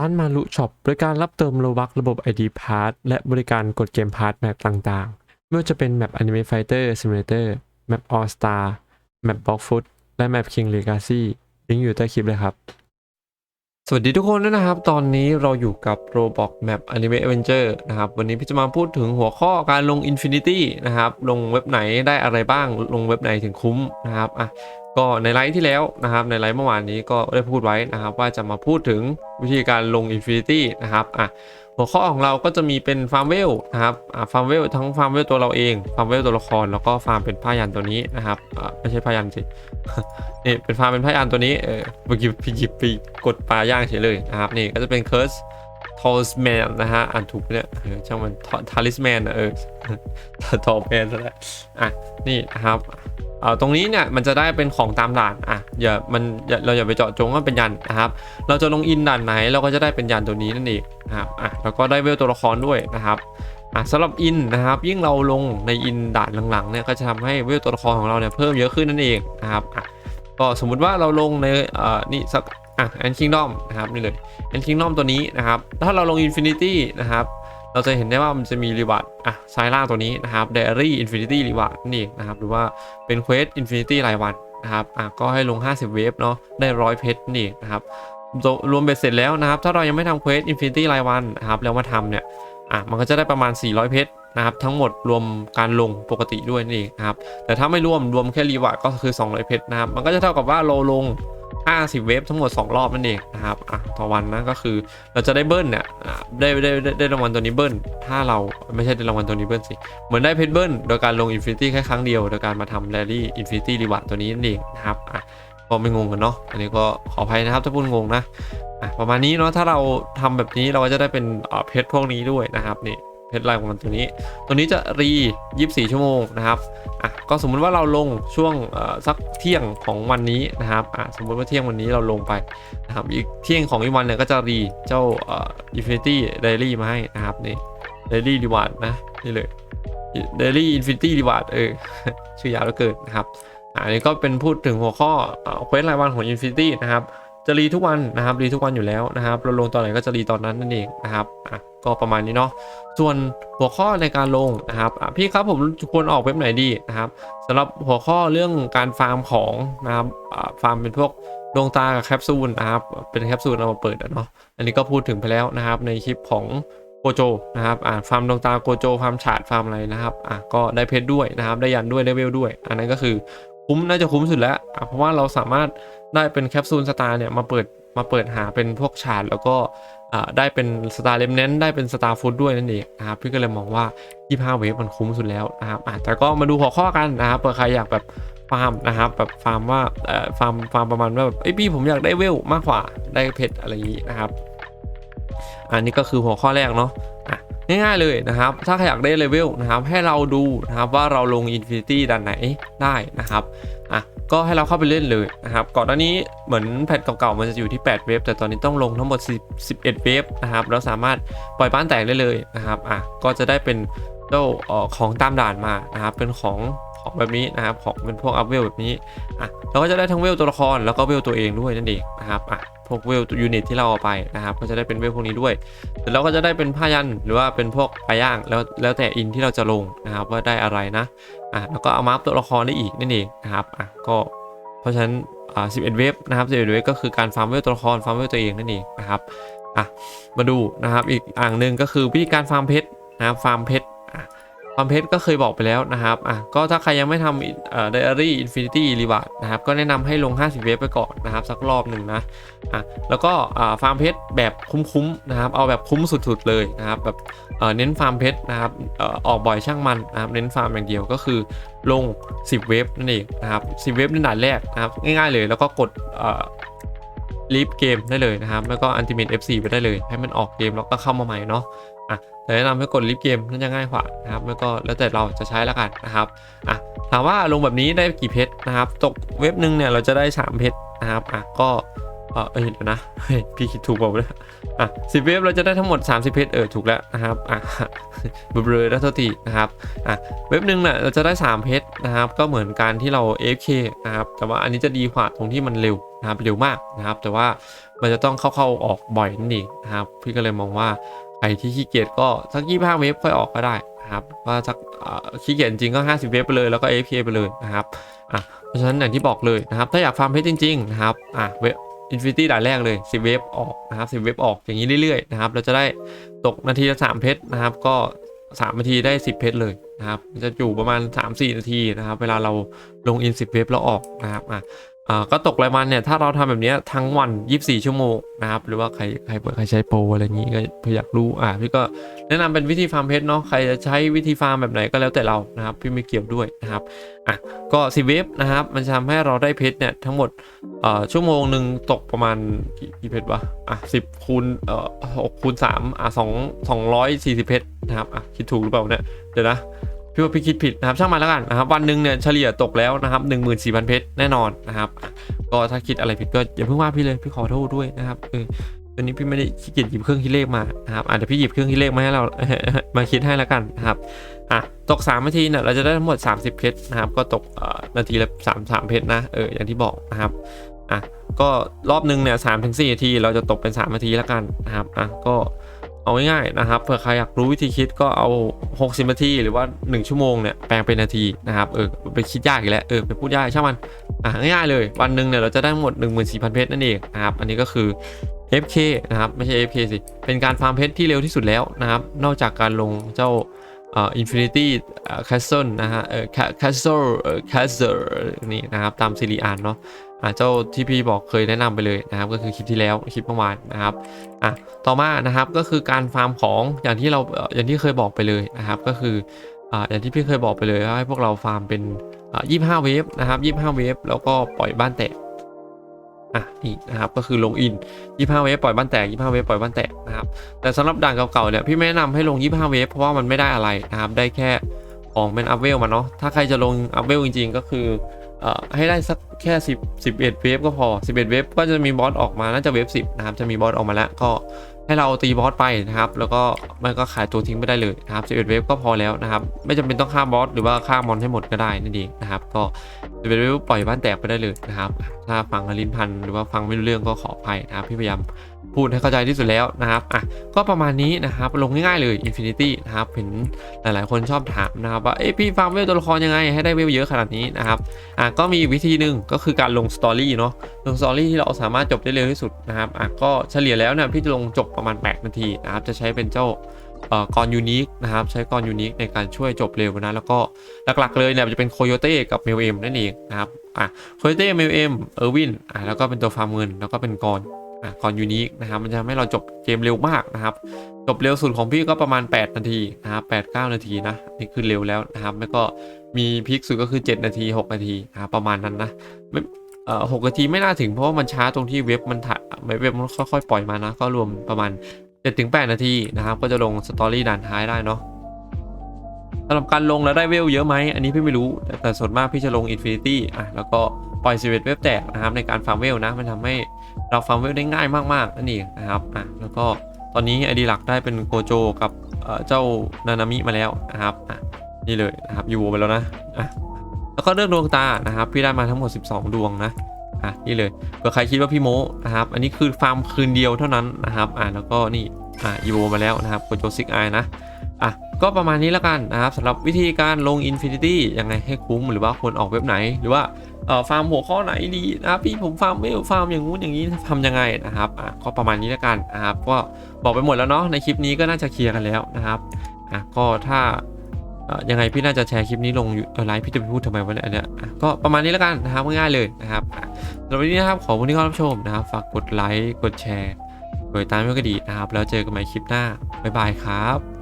ร้านมารุช็อปบริการรับเติมโลบักระบบ ID Pass และบริการกดเกมพาร์ทแมปต่างๆ ไม่ว่าจะเป็นแมป Anime Fighter Simulator แมป All Star แมป Box Foot และแมป King Legacy ลิงก์อยู่ใต้คลิปเลยครับ สวัสดีทุกคนด้วยนะครับ ตอนนี้เราอยู่กับ Roblox Map Anime Avenger นะครับ วันนี้พี่จะมาพูดถึงหัวข้อการลง Infinity นะครับ ลงเว็บไหนได้อะไรบ้าง ลงเว็บไหนถึงคุ้มนะครับอะก็ในไลฟ์ที่แล้วนะครับ ในไลฟ์เมื่อวานนี้ก็ได้พูดไว้นะครับ ว่าจะมาพูดถึงวิธีการลง Infinity นะครับอะ หัวข้อของเราก็จะมีเป็นฟาร์มเวลนะครับฟาร์มเวลทั้งฟาร์มเวลตัวเราเองฟาร์มเวลตัวละครแล้วก็ฟาร์มเป็นผ้ายันตัวนี้นะครับไม่ใช่ผ้ายันสินี่เป็นฟาร์มเป็นพยานตัวนี้เออเมื่อกี้พี่หยิบไปกดปลาย่างเฉยเลยนะครับนี่ก็จะเป็นเคิร์สทอลสแมนนะฮะอ่านถูกเนี่ยเออช่างมันทาริสแมนเออทอลแมนซะแล้วอะนี่นะครับ ตรงนี้เนี่ยมันจะได้เป็นของตามด่านอะอย่ามันเราอย่าไปเจาะจงว่าเป็นยันนะครับเราจะลงอินด่านไหนเราก็จะได้เป็นยันตัวนี้นั่นเองนะครับอะแล้วก็ได้เวลตัวละครด้วยนะครับอะสำหรับอินนะครับยิ่งเราลงในอินด่านหลังๆเนี่ยก็จะทำให้เวลตัวละครของเราเนี่ยเพิ่มเยอะขึ้นนั่นเองนะครับอะก็สมมุติว่าเราลงในเอ่อนี่สักอะแอนคิงดอมนะครับนี่เลยแอนคิงดอมตัวนี้นะครับถ้าเราลงอินฟินิตี้นะครับ เราจะเห็นได้ว่ามันจะมีรีวาร์ดอะซ้ายล่างตัวนี้นะครับเดรี่อินฟินิตี้รีวาร์ดนี่นะครับ หรือว่าเป็นเควสอินฟินิตี้รายวันนะครับอะก็ให้ลง 50 เวฟเนาะได้ร้อยเพชรนี่นะครับรวมเบ็ดเสร็จแล้วนะครับ ถ้าเรายังไม่ทำเควสอินฟินิตี้รายวันนะครับแล้วมาทำเนี่ยอะมันก็จะได้ประมาณ 400 เพชรนะครับ ทั้งหมดรวมการลงปกติด้วยนี่นะครับแต่ถ้าไม่รวมรวมแค่รีวาร์ดก็คือ 200 เพชรนะครับมันก็จะเท่ากับว่าเราลง 50 เวฟทั้งหมด 2 รอบนั่นเองนะครับอะต่อวันนะก็คือเราจะได้เบิ้ลเนี่ยได้ได้ได้ได้รางวัลตัวนี้เบิ้ลถ้าเราไม่ใช่ได้รางวัลตัวนี้เบิ้ลสิ เหมือนได้เพชรเบิ้ลโดยการลง Infinity แค่ครั้งเดียว โดยการมาทำ Rally Infinity Reward ตัวนี้นั่นเองนะครับอะก็ไม่งงกันเนาะอันนี้ก็ขออภัยนะครับถ้าพูดงงนะอะประมาณนี้เนาะถ้าเราทำแบบนี้เราก็จะได้เป็นเพชรพวกนี้ด้วยนะครับนี่ เพชรลายของมันตัวนี้ ตัวนี้จะรี 24 ชั่วโมงนะครับอะก็สมมุติว่าเราลงช่วงสักเที่ยงของวันนี้นะครับอะสมมุติว่าเที่ยงวันนี้เราลงไปนะครับอีกเที่ยงของอีกวันเนี่ยก็จะรีเจ้าอ่อ Infinity Daily มาให้นะครับนี่ Daily Reward นะนี่เลย Daily Infinity Reward เออชื่อยาวเหลือเกินนะครับอะอันนี้ก็เป็นพูดถึงหัวข้อเควสรายวันของ Infinity นะครับ จะรีทุกวันนะครับรีทุกวันอยู่แล้วนะครับเราลงตอนไหนก็จะรีตอนนั้นนั่นเองนะครับอะก็ประมาณนี้เนาะส่วนหัวข้อในการลงนะครับพี่ครับผมควรออกเว็บไหนดีนะครับสำหรับหัวข้อเรื่องการฟาร์มของนะครับฟาร์มเป็นพวกดวงตากับแคปซูลนะครับเป็นแคปซูลเอามาเปิดอะเนาะอันนี้ก็พูดถึงไปแล้วนะครับในคลิปของโกโจนะครับอ่าฟาร์มดวงตาโกโจฟาร์มฉาดฟาร์มอะไรนะครับอะก็ได้เพชรด้วยนะครับได้ยันด้วยได้เวลด้วย อันนั้นก็คือ คุ้มน่าจะคุ้มสุดแล้วเพราะว่าเราสามารถได้เป็นแคปซูลสตาร์เนี่ยมาเปิดมาเปิดหาเป็นพวกชาร์ดแล้วก็ได้เป็นสตาร์เลมเนนได้เป็นสตาร์ฟูดด้วยนั่นเองนะครับพี่ก็เลยมองว่า 25 เวฟมันคุ้มสุดแล้วนะครับแต่ก็มาดูหัวข้อกันนะครับเผื่อใครอยากแบบฟาร์มนะครับแบบฟาร์มว่าฟาร์มฟาร์มประมาณว่าแบบไอพี่ผมอยากได้เวลมากกว่าได้เพชรอะไรอย่างนี้นะครับ อันนี้ก็คือหัวข้อแรกเนาะ ง่ายๆเลยนะครับ ถ้าใครอยากได้เลเวลนะครับให้เราดูนะครับว่าเราลง Infinity ด้านไหนได้นะครับอะก็ให้เราเข้าไปเล่นเลยนะครับก่อนหน้านี้เหมือนแพทเก่าๆมันจะอยู่ที่ 8 เวฟแต่ตอนนี้ต้องลงทั้งหมด 10 11 เวฟนะครับแล้วสามารถปล่อยบ้านแตกได้เลยนะครับอะก็จะได้เป็นเจ้าของตามด่านมานะครับเป็นของของแบบนี้นะครับของเป็นพวกอัพเวลแบบนี้อะเราก็จะได้ทั้งเวลตัวละครแล้วก็เวลตัวเองด้วยนั่นเองนะครับอะ พวกเวลยูนิตที่เราเอาไปนะครับก็จะได้เป็นเวลพวกนี้ด้วยแต่เราก็จะได้เป็นผ้ายันหรือว่าเป็นพวกปลาย่างแล้วแล้วแต่อินที่เราจะลงนะครับว่าได้อะไรนะอะแล้วก็เอามาอัพตัวละครได้อีกนั่นเองนะครับอะก็เพราะฉะนั้นอ่า11เอ็ดเวฟนะครับ11เวฟก็คือการฟาร์มเวลตัวละครฟาร์มเวลตัวเองนั่นเองนะครับอะมาดูนะครับอีกอ่างหนึ่งก็คือวิธีการฟาร์มเพชรนะครับฟาร์มเพชร อะฟาร์มเพชรก็เคยบอกไปแล้วนะครับอะก็ถ้าใครยังไม่ทำเอ่อไดอารี่อินฟินิตี้รีวาร์ดนะครับก็แนะนำให้ลง 50 เวฟไปก่อนนะครับ สักรอบหนึ่งนะอะแล้วก็อ่าฟาร์มเพชรแบบคุ้มๆนะครับ เอาแบบคุ้มสุดๆเลยนะครับแบบเอ่อเน้นฟาร์มเพชรนะครับเอ่อออกบ่อยช่างมันนะครับเน้นฟาร์มอย่างเดียวก็คือลง 10 เวฟนั่นเองนะครับ 10 เวฟในด่านแรกนะครับง่ายๆเลยแล้วก็กดเอ่อ ลีฟเกมได้เลยนะครับ แล้วก็อันติเมต F4 ไปได้เลย ให้มันออกเกมแล้วก็เข้ามาใหม่เนาะอะแต่แนะนำให้กดลิฟเกมน่าจะง่ายกว่านะครับ แล้วก็แล้วแต่เราจะใช้แล้วกันนะครับอะถามว่าลงแบบนี้ได้กี่เพชรนะครับ ตกเว็บหนึ่งเนี่ยเราจะได้ 3 เพชรนะครับอะก็ อเออเดี๋ยนะเฮ้ยพี่คิดถูกเปล่าเนี่ยอะสิบเว็บเราจะได้ทั้งหมด 30 เพชรเออถูกแล้วนะครับอะเบลอๆแล้วโทษทีนะครับอะเว็บหนึ่งนี่ยเราจะได้ 3 เพชรนะครับ ก็เหมือนการที่เรา AFK นะครับ แต่ว่าอันนี้จะดีกว่าตรงที่มันเร็วนะครับเร็วมากนะครับ แต่ว่ามันจะต้องเข้าๆออกบ่อยนั่นเองนะครับ พี่ก็เลยมองว่าใครที่ขี้เกียจก็สักยี่ห้าเวฟค่อยออกก็ได้นะครับว่าสักขี้เกียจจริงก็ 50 เวฟไปเลยแล้วก็ AFK ไปเลยนะครับอะเพราะฉะนั้นอย่างที่บอกเลยนะครับ ถ้าอยากฟาร์มเพชรจริงๆนะครับอะเวฟ อินฟินิตี้ด่านแรกเลย 10 เวฟออกนะครับ10 เวฟออกอย่างนี้เรื่อยๆนะครับเราจะได้ตกนาทีละ3เพชรนะครับ ก็ 3 นาทีได้ 10 เพชรเลยนะครับ จะอยู่ประมาณ 3-4 นาทีนะครับ เวลาเราลงอิน 10 เวฟแล้วออกนะครับอะ อ่าก็ตกรายวันเนี่ยถ้าเราทำแบบนี้ทั้งวัน 24 ชั่วโมงนะครับหรือว่าใครใครเปิดใครใช้โปรอะไรอย่างงี้ก็พออยากรู้อ่าพี่ก็แนะนำเป็นวิธีฟาร์มเพชรเนาะใครจะใช้วิธีฟาร์มแบบไหนก็แล้วแต่เรานะครับพี่ไม่เกี่ยวด้วยนะครับอะก็สิเวฟนะครับมันจะทำให้เราได้เพชรเนี่ยทั้งหมดเอ่อชั่วโมงหนึ่งตกประมาณกี่กี่เพชรวะอะสิบคูณเอ่อหกคูณสามอะสองสองร้อยสี่สิบเพชรนะครับอะคิดถูกหรือเปล่าเนี่ยเดี๋ยวนะ พี่ว่าพี่คิดผิดนะครับช่างมันแล้วกันนะครับวันหนึ่งเนี่ยเฉลี่ยตกแล้วนะครับ14,000เพชรแน่นอนนะครับก็ถ้าคิดอะไรผิดก็อย่าเพิ่งว่าพี่เลยพี่ขอโทษด้วยนะครับเออตอนนี้พี่ไม่ได้ขี้เกียจหยิบเครื่องคิดเลขมานะครับอาจจะพี่หยิบเครื่องคิดเลขมาให้เรามาคิดให้แล้วกันนะครับอะตก 3 นาทีเนี่ยเราจะได้ทั้งหมด 30 เพชรนะครับก็ตกเอ่อนาทีละ3 3เพชรนะเอออย่างที่บอกนะครับอะก็รอบหนึ่งเนี่ยสามถึงสี่นาทีเราจะตกเป็น 3 นาทีแล้วกันนะครับอะก็ เอาง่ายๆนะครับ เผื่อใครอยากรู้วิธีคิดก็เอา 60 นาทีหรือว่า 1 ชั่วโมงเนี่ยแปลงเป็นนาทีนะครับเออไปคิดยากอีกแล้วเออไปพูดยากช่างมันอะง่ายๆเลย วันหนึ่งเนี่ยเราจะได้หมด 14,000 เพชรนั่นเองนะครับอันนี้ก็คือ FK นะครับไม่ใช่ FK สิ เป็นการฟาร์มเพชรที่เร็วที่สุดแล้วนะครับ นอกจากการลงเจ้าอ่อ Infinity เอ่อ Castle นะฮะเอ่อ Ca- Castle เอ่อ Castle นี่นะครับ ตามซีรีอานเนาะ เจ้าที่พี่บอกเคยแนะนำไปเลยนะครับก็คือคลิปที่แล้วคลิปเมื่อวานนะครับอะต่อมานะครับก็คือการฟาร์มของอย่างที่เราอย่างที่เคยบอกไปเลยนะครับก็คืออ่าอย่างที่พี่เคยบอกไปเลยว่าให้พวกเราฟาร์มเป็นอ่ายี่ห้าเวฟนะครับยี่ห้าเวฟแล้วก็ปล่อยบ้านแตกอะนี่นะครับก็คือลงอินยี่ห้าเวฟปล่อยบ้านแตกยี่ห้าเวฟปล่อยบ้านแตกนะครับแต่สำหรับด่านเก่าๆเนี่ยพี่ไม่แนะนำให้ลงยี่ห้าเวฟเพราะว่ามันไม่ได้อะไรนะครับได้แค่ของเป็นอัพเวลมาเนาะถ้าใครจะลงอัพเวลจริง ๆ ก็คือ ให้ได้สักแค่10 11เวฟก็พอ 11 เวฟก็จะมีบอสออกมาน่าจะเวฟ10นะครับจะมีบอสออกมาแล้วก็ให้เราตีบอสไปนะครับ แล้วก็มันก็ขายตัวทิ้งไปได้เลยนะครับ11 เวฟก็พอแล้วนะครับ ไม่จำเป็นต้องฆ่าบอสหรือว่าฆ่ามอนให้หมดก็ได้นั่นเองนะครับ ก็11เวฟปล่อยบ้านแตกไปได้เลยนะครับ ถ้าฟังลิ้นพันหรือว่าฟังไม่รู้เรื่องก็ขออภัยนะครับพี่พยายาม พูดให้เข้าใจที่สุดแล้วนะครับอะก็ประมาณนี้นะครับลงง่ายๆเลย Infinity นะครับเห็นหลายๆคนชอบถามนะครับว่าเอ้พี่ฟาร์มเวลตัวละครยังไงให้ได้เวลเยอะขนาดนี้นะครับอะก็มีวิธีหนึ่งก็คือการลงสตอรี่เนาะลงสตอรี่ที่เราสามารถจบได้เร็วที่สุดนะครับอะก็เฉลี่ยแล้วเนี่ยพี่จะลงจบประมาณ 8 นาทีนะครับจะใช้เป็นเจ้าเอ่อกรยูนิคนะครับใช้กรยูนิคในการช่วยจบเร็วนะแล้วก็หลักๆเลยเนี่ยจะเป็นโคโยเต้กับเมลเอ็มนั่นเองนะครับอะโคโยเต้เมลเอ็มเออร์วินอะแล้วก็เป็นตัวฟาร์มเงินแล้วก็เป็นกร อะกรยูนิคนะครับ มันจะทำให้เราจบเกมเร็วมากนะครับ จบเร็วสุดของพี่ก็ประมาณ 8 นาทีนะครับ8 9นาทีนะนี่คือเร็วแล้วนะครับ แล้วก็มีพีคสุดก็คือ 7 นาที 6 นาทีนะครับประมาณนั้นนะไม่เอ่อหกนาทีไม่น่าถึงเพราะว่ามันช้าตรงที่เว็บมันถ่ายเว็บมันค่อยๆปล่อยมานะ ก็รวมประมาณ7-8นาทีนะครับ ก็จะลงสตอรี่ด่านท้ายได้เนาะสำหรับการลงแล้วได้เวลเยอะไหมอันนี้พี่ไม่รู้แต่ส่วนมากพี่จะลง Infinity อะแล้วก็ปล่อย11เว็บแตกนะครับในการฟาร์มเวลนะมันทำให้ เราฟาร์มเวลได้ง่ายมากๆนั่นเองนะครับอะแล้วก็ตอนนี้ไอดีหลักได้เป็นโกโจกับเจ้านานามิมาแล้วนะครับอะนี่เลยนะครับยูไปแล้วนะอะแล้วก็เรื่องดวงตานะครับ พี่ได้มาทั้งหมด 12 ดวงนะอะนี่เลยเผื่อใครคิดว่าพี่โมนะครับ อันนี้คือฟาร์มคืนเดียวเท่านั้นนะครับอะแล้วก็นี่อะอีโวมาแล้วนะครับโกโจซิกไอนะอะก็ประมาณนี้แล้วกันนะครับสำหรับวิธีการลง Infinity ยังไงให้คุ้มหรือว่าควรออกเว็บไหน หรือว่า ฟาร์มหัวข้อไหนดีนะครับพี่ผมฟาร์มไม่ฟาร์มอย่างงู้นอย่างนี้ทำยังไงนะครับอะก็ประมาณนี้แล้วกันนะครับก็บอกไปหมดแล้วเนาะในคลิปนี้ก็น่าจะเคลียร์กันแล้วนะครับอะก็ถ้าเอ่อยังไงพี่น่าจะแชร์คลิปนี้ลงไลฟ์พี่จะไปพูดทำไมวะเนี่ยเนี้ยก็ประมาณนี้แล้วกันนะครับง่ายๆเลยนะครับสำหรับวันนี้นะครับขอบคุณที่เข้ารับชมนะครับ ฝากกดไลค์กดแชร์กดติดตามเพื่อก็ดีนะครับ แล้วเจอกันใหม่คลิปหน้าบ๊ายบายครับ